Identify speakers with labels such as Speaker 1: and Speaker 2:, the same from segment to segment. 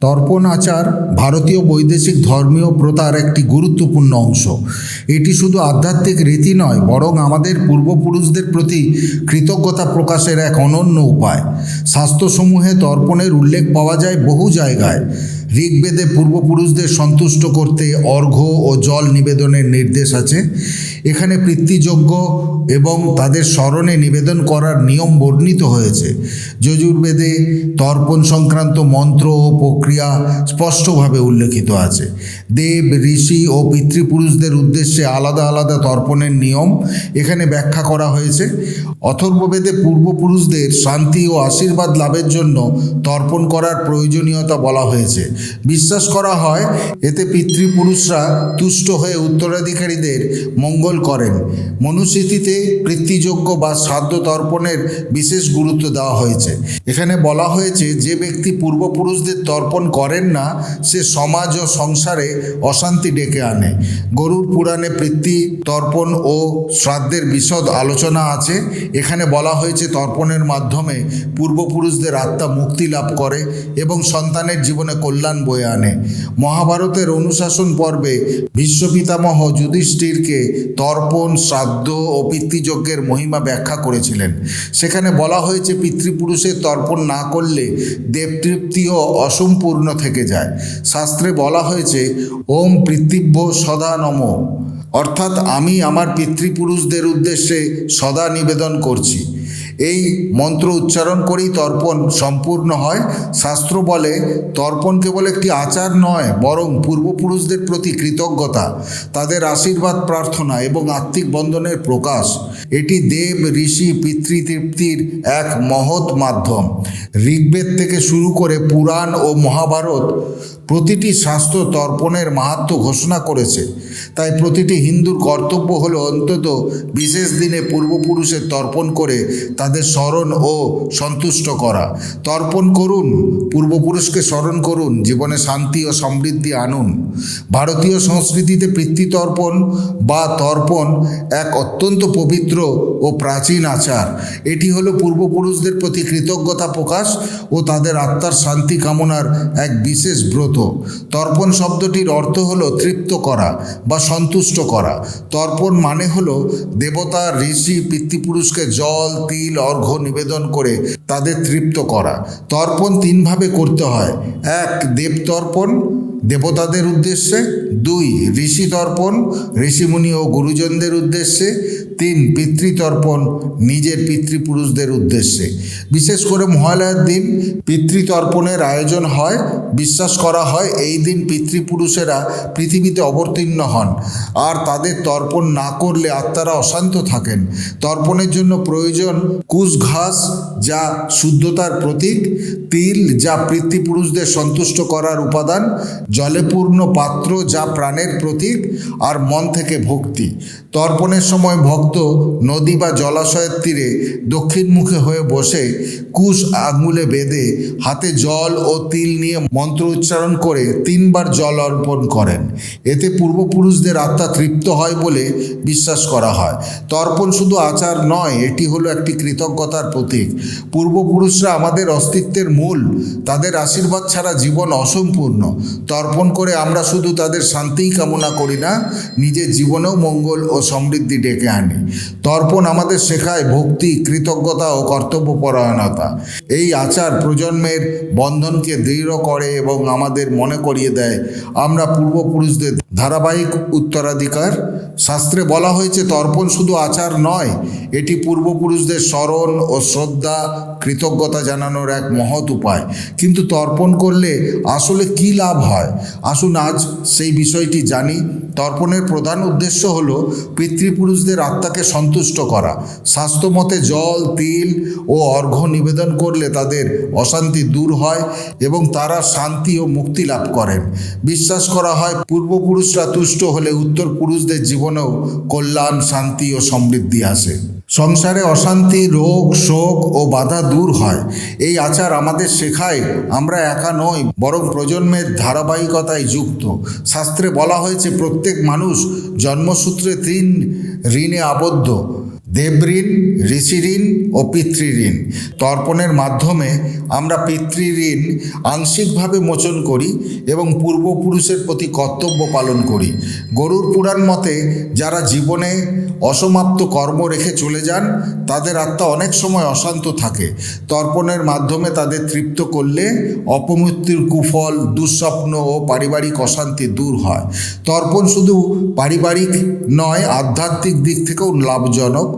Speaker 1: তর্পণ আচার ভারতীয় বৈদেশিক ধর্মীয় প্রথার একটি গুরুত্বপূর্ণ অংশ। এটি শুধু আধ্যাত্মিক রীতি নয়, বরং আমাদের পূর্বপুরুষদের প্রতি কৃতজ্ঞতা প্রকাশের এক অনন্য উপায়। শাস্ত্রসমূহে তর্পণের উল্লেখ পাওয়া যায় বহু জায়গায়। ঋগ্বেদে পূর্বপুরুষদের সন্তুষ্ট করতে অর্ঘ্য ও জল নিবেদনের নির্দেশ আছে। এখানে পিতৃযজ্ঞ এবং তাদের স্মরণে নিবেদন করার নিয়ম বর্ণিত হয়েছে। যজুর্বেদে তর্পণ সংক্রান্ত মন্ত্র ও প্রক্রিয়া স্পষ্টভাবে উল্লেখিত আছে। দেব, ঋষি ও পিতৃপুরুষদের উদ্দেশ্যে আলাদা আলাদা তর্পণের নিয়ম এখানে ব্যাখ্যা করা হয়েছে। অথর্ববেদে পূর্বপুরুষদের শান্তি ও আশীর্বাদ লাভের জন্য তর্পণ করার প্রয়োজনীয়তা বলা হয়েছে। বিশ্বাস করা হয়, এতে পিতৃপুরুষরা তুষ্ট হয়ে উত্তরাধিকারীদের মঙ্গল করেন। মনুস্মৃতিতে পিতৃযোগ্য বা শ্রাদ্ধ তর্পণের বিশেষ গুরুত্ব দেওয়া হয়েছে। এখানে বলা হয়েছে, যে ব্যক্তি পূর্বপুরুষদের তর্পণ করেন না, সে সমাজ ও সংসারে অশান্তি ডেকে আনে। গরুর পুরাণে পিতৃ তর্পণ ও শ্রাদ্ধের বিশদ আলোচনা আছে। এখানে বলা হয়েছে, তর্পণের মাধ্যমে পূর্বপুরুষদের আত্মা মুক্তি লাভ করে এবং সন্তানের জীবনে কল্যাণ বয়ে আনে। মহাভারতের অনুশাসন পর্বে বিশ্বপিতামহ যুধিষ্ঠিরকে তর্পণ, শ্রাদ্ধ ও পিতৃযজ্ঞের মহিমা ব্যাখ্যা করেছিলেন। সেখানে বলা হয়েছে, পিতৃপুরুষের তর্পণ না করলে দেবতৃপ্তিও অসম্পূর্ণ থেকে যায়। শাস্ত্রে বলা হয়েছে, ওম পৃথিব্য সদা নম। অর্থাৎ আমি আমার পিতৃপুরুষদের উদ্দেশ্যে সদা নিবেদন করছি। এই মন্ত্র উচ্চারণ করেই তর্পণ সম্পূর্ণ হয়। শাস্ত্র বলে, তর্পণ কেবল একটি আচার নয়, বরং পূর্বপুরুষদের প্রতি কৃতজ্ঞতা, তাদের আশীর্বাদ, প্রার্থনা এবং আত্মিক বন্ধনের প্রকাশ। এটি দেব, ঋষি, পিতৃতৃপ্তির এক মহৎ মাধ্যম। ঋগ্বেদ থেকে শুরু করে পুরাণ ও মহাভারত প্রতিটি শাস্ত্র তর্পণের মাহাত্ম ঘোষণা করেছে। তাই প্রতিটি হিন্দুর কর্তব্য হল অন্তত বিশেষ দিনে পূর্বপুরুষের তর্পণ করে তাদের স্মরণ ও সন্তুষ্ট করা। তর্পণ করুন, পূর্বপুরুষকে স্মরণ করুন, জীবনে শান্তি ও সমৃদ্ধি আনুন। ভারতীয় সংস্কৃতিতে পিতৃতর্পণ বা তর্পণ এক অত্যন্ত পবিত্র ও প্রাচীন আচার। এটি হলো পূর্বপুরুষদের প্রতি কৃতজ্ঞতা প্রকাশ ও তাদের আত্মার শান্তি কামনার এক বিশেষ ব্রত। তর্পণ শব্দটির অর্থ হলো তৃপ্ত করা বা সন্তুষ্ট করা। তর্পণ মানে হলো দেবতা, ঋষি, পিতৃপুরুষকে জল, তিল, অর্ঘ্য নিবেদন করে তাদের তৃপ্ত করা। তর্পণ তিনভাবে করতে হয়। এক দেবতর্পণ দেবতাদের উদ্দেশ্যে। দুই, ঋষি তর্পণ, ঋষিমুনি ও গুরুজনদের উদ্দেশ্যে। তিন পিতৃতর্পণ নিজের পিতৃপুরুষদের উদ্দেশ্যে। বিশেষ করে মহালয়ার দিন পিতৃতর্পণের আয়োজন হয়, বিশ্বাস করা হয়, এই দিন পিতৃপুরুষেরা পৃথিবীতে অবতীর্ণ হন। আর তাদের তর্পণ না করলে আত্মারা অশান্ত থাকেন। তর্পণের জন্য প্রয়োজন কুশ ঘাস, যা শুদ্ধতার প্রতীক, তিল, যা পিতৃপুরুষদের সন্তুষ্ট করার উপাদান, জলে পূর্ণ পাত্র, যা প্রাণের প্রতীক, আর মন থেকে ভক্তি। তর্পণের সময় ভক্ত নদী বা জলাশয়ের তীরে দক্ষিণমুখে হয়ে বসে কুশ আঙুলে বেঁধে হাতে জল ও তিল নিয়ে মন্ত্র উচ্চারণ করে তিনবার জল অর্পণ করেন। এতে পূর্বপুরুষদের আত্মা তৃপ্ত হয় বলে বিশ্বাস করা হয়। তর্পণ শুধু আচার নয়, এটি হলো একটি কৃতজ্ঞতার প্রতীক। পূর্বপুরুষরা আমাদের অস্তিত্বের মূল, তাদের আশীর্বাদ ছাড়া জীবন অসম্পূর্ণ। তর্পণ করে আমরা শুধু তাদের শান্তিই কামনা করি না, নিজের জীবনেও মঙ্গল ও সমৃদ্ধি ডেকে আনি। তর্পণ আমাদের শেখায় ভক্তি, কৃতজ্ঞতা ও কর্তব্যপরায়ণতা। এই আচার প্রজন্মের বন্ধনকে দৃঢ় করে এবং আমাদের মনে করিয়ে দেয়। আমরা পূর্বপুরুষদের ধারাবাহিক উত্তরাধিকার। শাস্ত্রে বলা হয়েছে, তর্পণ শুধু আচার নয়, এটি পূর্বপুরুষদের স্মরণ ও শ্রদ্ধা কৃতজ্ঞতা জানানোর এক মহৎ উপায়। কিন্তু তর্পণ করলে আসলে কি লাভ হয়? আসুন আজ সেই বিষয়টি জানি। তর্পণের প্রধান উদ্দেশ্য হল পিতৃপুরুষদের আত্মাকে সন্তুষ্ট করা। স্বাস্থ্যমতে জল, তিল ও অর্ঘ্য নিবেদন করলে তাদের অশান্তি দূর হয় এবং তারা শান্তি ও মুক্তি লাভ করেন। বিশ্বাস করা হয় পূর্বপুরুষরা তুষ্ট হলে উত্তর পুরুষদের জীবনেও কল্যাণ, শান্তি ও সমৃদ্ধি আসে। সংসারে অশান্তি, রোগ, শোক ও বাধা দূর হয়। এই আচার আমাদের শেখায়, আমরা একা নই, বরং প্রজন্মের ধারাবাহিকতায় যুক্ত। শাস্ত্রে বলা হয়েছে, প্রত্যেক মানুষ জন্মসূত্রে তিন ঋণে আবদ্ধ। দেবঋণ, ঋষিঋণ ও পিতৃঋণ। তর্পণের মাধ্যমে আমরা পিতৃঋণ আংশিকভাবে মোচন করি এবং পূর্বপুরুষের প্রতি কর্তব্য পালন করি। গরুর পুরাণ মতে, যারা জীবনে অসমাপ্ত কর্ম রেখে চলে যান, তাদের আত্মা অনেক সময় অশান্ত থাকে। তর্পণের মাধ্যমে তাদের তৃপ্ত করলে অপমৃত্যুর কুফল, দুঃস্বপ্ন ও পারিবারিক অশান্তি দূর হয়। তর্পণ শুধু পারিবারিক নয়, আধ্যাত্মিক দিক থেকেও লাভজনক।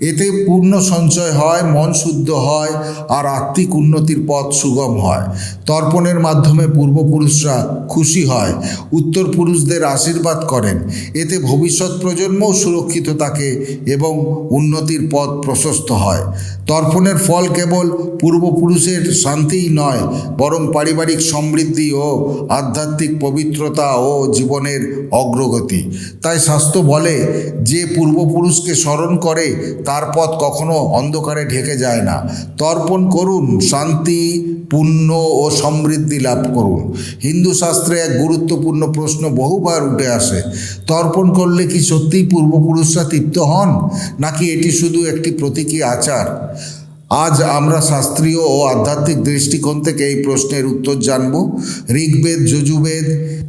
Speaker 1: এতে পূর্ণ সঞ্চয় হয়, মন শুদ্ধ হয় আর আত্মিক উন্নতির পথ সুগম হয়। তর্পণের মাধ্যমে পূর্বপুরুষরা খুশি হয় উত্তর পুরুষদের আশীর্বাদ করেন। এতে ভবিষ্যৎ প্রজন্মও সুরক্ষিত থাকে এবং উন্নতির পথ প্রশস্ত হয়। তর্পণের ফল কেবল পূর্বপুরুষের শান্তিই নয়, বরং পারিবারিক সমৃদ্ধি ও আধ্যাত্মিক পবিত্রতা ও জীবনের অগ্রগতি। তাই শাস্ত্র বলে, যে পূর্বপুরুষকে স্মরণ করে তার পথ কখনো অন্ধকারে ঢেকে যায় না। তর্পণ করুন, শান্তি, পুণ্য ও সমৃদ্ধি লাভ করুন। হিন্দু শাস্ত্রে এক গুরুত্বপূর্ণ প্রশ্ন বহুবার উঠে আসে, তর্পণ করলে কি সত্যিই পূর্বপুরুষরা তৃপ্ত হন? নাকি এটি শুধু একটি প্রতীকী আচার? আজ আমরা শাস্ত্রীয় ও আধ্যাত্মিক দৃষ্টিকোণ থেকে এই প্রশ্নের উত্তর জানব। ঋগ্বেদ, যজুবেদ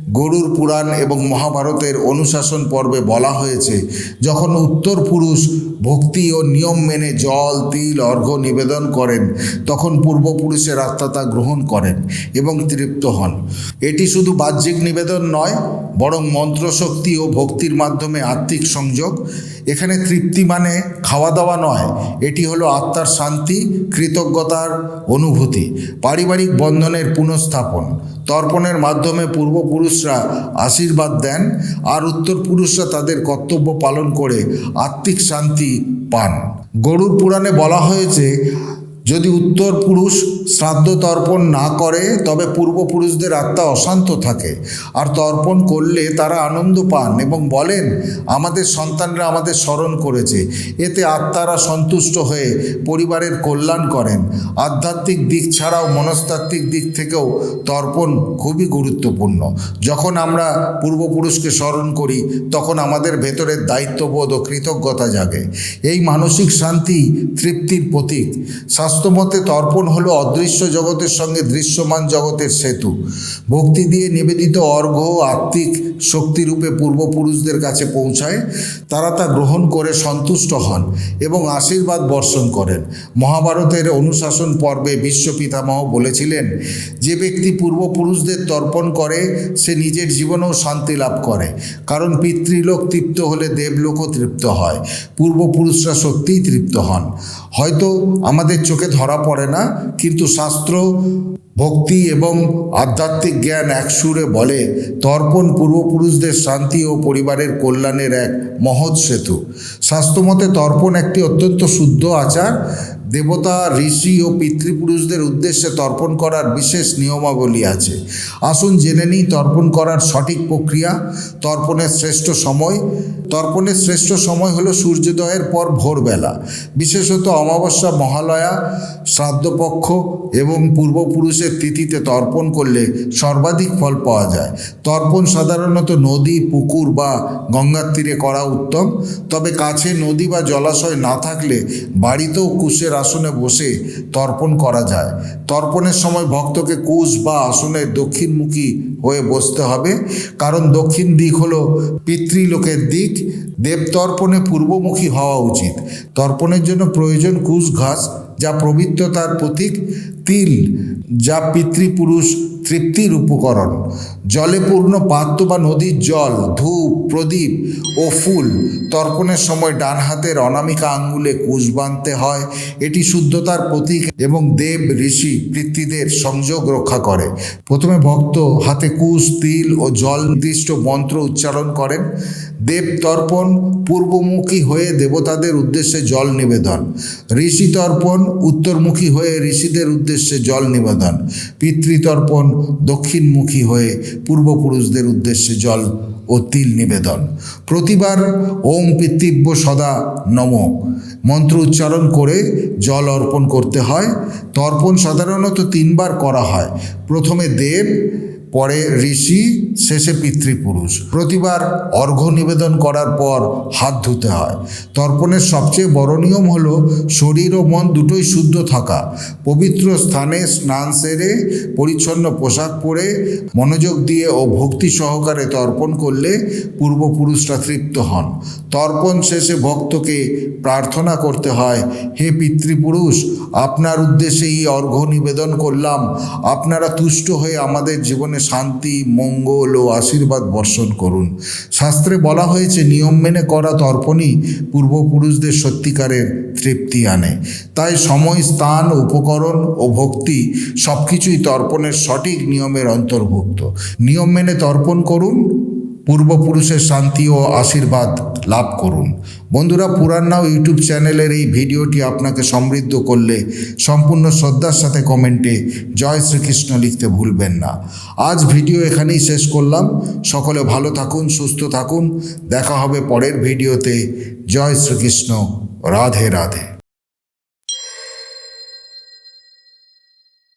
Speaker 1: গরুর পুরাণ এবং মহাভারতের অনুশাসন পর্বে বলা হয়েছে, যখন উত্তর পুরুষ ভক্তি ও নিয়ম মেনে জল, তিল, অর্ঘ্য নিবেদন করেন, তখন পূর্বপুরুষের আত্মা তা গ্রহণ করেন এবং তৃপ্ত হন। এটি শুধু বাহ্যিক নিবেদন নয়, বরং মন্ত্রশক্তি ও ভক্তির মাধ্যমে আত্মিক সংযোগ এখানে তৃপ্তি মানে খাওয়া দাওয়া নয়। এটি হলো আত্মার শান্তি, কৃতজ্ঞতার অনুভূতি, পারিবারিক বন্ধনের পুনঃস্থাপন। তর্পণের মাধ্যমে পূর্বপুরুষরা আশীর্বাদ দেন আর উত্তর পুরুষরা তাদের কর্তব্য পালন করে আত্মিক শান্তি পান। গরুর পুরাণে বলা হয়েছে যদি উত্তর পুরুষ শ্রাদ্ধ তর্পণ না করে, তবে পূর্বপুরুষদের আত্মা অশান্ত থাকে। আর তর্পণ করলে তারা আনন্দ পান এবং বলেন, আমাদের সন্তানরা আমাদের স্মরণ করেছে। এতে আত্মারা সন্তুষ্ট হয়ে পরিবারের কল্যাণ করেন। আধ্যাত্মিক দিক ছাড়াও মনস্তাত্ত্বিক দিক থেকেও তর্পণ খুবই গুরুত্বপূর্ণ। যখন আমরা পূর্বপুরুষকে স্মরণ করি, তখন আমাদের ভেতরের দায়িত্ববোধ ও কৃতজ্ঞতা জাগে। এই মানসিক শান্তি তৃপ্তির প্রতীক। শাস্ত্রমতে তর্পণ হলো অদৃশ্য জগতের সঙ্গে দৃশ্যমান জগতের সেতু। ভক্তি দিয়ে নিবেদিত অর্ঘ্য আত্মিক শক্তিরূপে পূর্বপুরুষদের কাছে পৌঁছায়, তারা তা গ্রহণ করে সন্তুষ্ট হন এবং আশীর্বাদ বর্ষণ করেন। মহাভারতের অনুশাসন পর্বে বিশ্ব পিতামহ বলেছিলেন, যে ব্যক্তি পূর্বপুরুষদের তর্পণ করে, সে নিজের জীবনেও শান্তি লাভ করে। কারণ পিতৃলোক তৃপ্ত হলে দেবলোকও তৃপ্ত হয়। পূর্বপুরুষরা সত্যিই তৃপ্ত হন। হয়তো আমাদের চোখে ধরা পড়ে না কিন্তু শাস্ত্র ভক্তি এবং আধ্যাত্মিক জ্ঞান এক সুরে বলে, তর্পণ পূর্বপুরুষদের শান্তি ও পরিবারের কল্যাণের এক মহৎ সেতু। শাস্ত্রমতে তর্পণ একটি অত্যন্ত শুদ্ধ আচার। দেবতা, ঋষি ও পিতৃপুরুষদের উদ্দেশ্যে তর্পণ করার বিশেষ নিয়মাবলী আছে। আসুন জেনে নিই তর্পণ করার সঠিক প্রক্রিয়া। তর্পণের শ্রেষ্ঠ সময়। তর্পণের শ্রেষ্ঠ সময় হলো সূর্যোদয়ের পর ভোরবেলা। বিশেষত অমাবস্যা, মহালয়া, শ্রাদ্ধপক্ষ এবং পূর্বপুরুষের তিথিতে তর্পণ করলে সর্বাধিক ফল পাওয়া যায়। তর্পণ সাধারণত নদী, পুকুর বা গঙ্গার তীরে করা উত্তম। তবে কাছে নদী বা জলাশয় না থাকলে বাড়িতেও কুশের আসনে বসে তর্পণ করা যায়। তর্পণের সময় ভক্তকে কুশ বা আসনের দক্ষিণমুখী হয়ে বসতে হবে। কারণ দক্ষিণ দিক হলো পিতৃলোকের দিক। দেবতর্পণে পূর্বমুখী হওয়া উচিত। তর্পণের জন্য প্রয়োজন কুশ ঘাস, যা পবিত্রতার প্রতীক। তিল, যা পিতৃপুরুষ তৃপ্তির উপকরণ জলে পূর্ণ পাত্র বা নদীর জল, ধূপ, প্রদীপ ও ফুল তর্পণের সময় ডান হাতের অনামিকা আঙ্গুলে কুশ বাঁধতে হয়। এটি শুদ্ধতার প্রতীক এবং দেব, ঋষি, পিতৃদের সংযোগ রক্ষা করে। প্রথমে ভক্ত হাতে কুশ, তিল ও জল নির্দিষ্ট মন্ত্র উচ্চারণ করেন। দেব তর্পণ পূর্বমুখী হয়ে দেবতাদের উদ্দেশ্যে জল নিবেদন। ঋষি তর্পণ উত্তরমুখী হয়ে ঋষিদের উদ্দেশ্যে জল নিবেদন। পিতৃতর্পণ দক্ষিণমুখী হয়ে পূর্বপুরুষদের উদ্দেশ্যে জল ও তিল নিবেদন। প্রতিবার ওম পিতৃব্য সদা নম। মন্ত্র উচ্চারণ করে জল অর্পণ করতে হয়। তর্পণ সাধারণত তিনবার করা হয়। প্রথমে দেব পরে ঋষি, শেষে পিতৃপুরুষ। প্রতিবার অর্ঘ্য নিবেদন করার পর হাত ধুতে হয়। তর্পণের সবচেয়ে বড় নিয়ম হলো, শরীর ও মন দুটোই শুদ্ধ থাকা। পবিত্র স্থানে স্নান সেরে, পরিচ্ছন্ন পোশাক পরে, মনোযোগ দিয়ে ও ভক্তি সহকারে তর্পণ করলে পূর্বপুরুষরা তৃপ্ত হন। তর্পণ শেষে ভক্তকে প্রার্থনা করতে হয়, হে পিতৃপুরুষ, আপনার উদ্দেশ্যে এই অর্ঘ্য নিবেদন করলাম। আপনারা তুষ্ট হয়ে আমাদের জীবনে শান্তি, মঙ্গল ও আশীর্বাদ বর্ষণ করুন। শাস্ত্রে বলা হয়েছে, নিয়ম মেনে করা তর্পণই পূর্বপুরুষদের সত্যিকারের তৃপ্তি আনে। তাই সময়, স্থান, উপকরণ ও ভক্তি সব কিছুই তর্পণের সঠিক নিয়মের অন্তর্ভুক্ত। নিয়ম মেনে তর্পণ করুন পূর্বপুরুষের শান্তি ও আশীর্বাদ লাভ করুন। বন্ধুরা, পুরাণ নাও ইউটিউব চ্যানেলের এই ভিডিওটি আপনাকে সমৃদ্ধ করলে সম্পূর্ণ শ্রদ্ধার সাথে কমেন্টে জয় শ্রীকৃষ্ণ লিখতে ভুলবেন না। আজ ভিডিও এখানেই শেষ করলাম। সকলে ভালো থাকুন, সুস্থ থাকুন। দেখা হবে পরের ভিডিওতে। জয় শ্রীকৃষ্ণ। রাধে রাধে।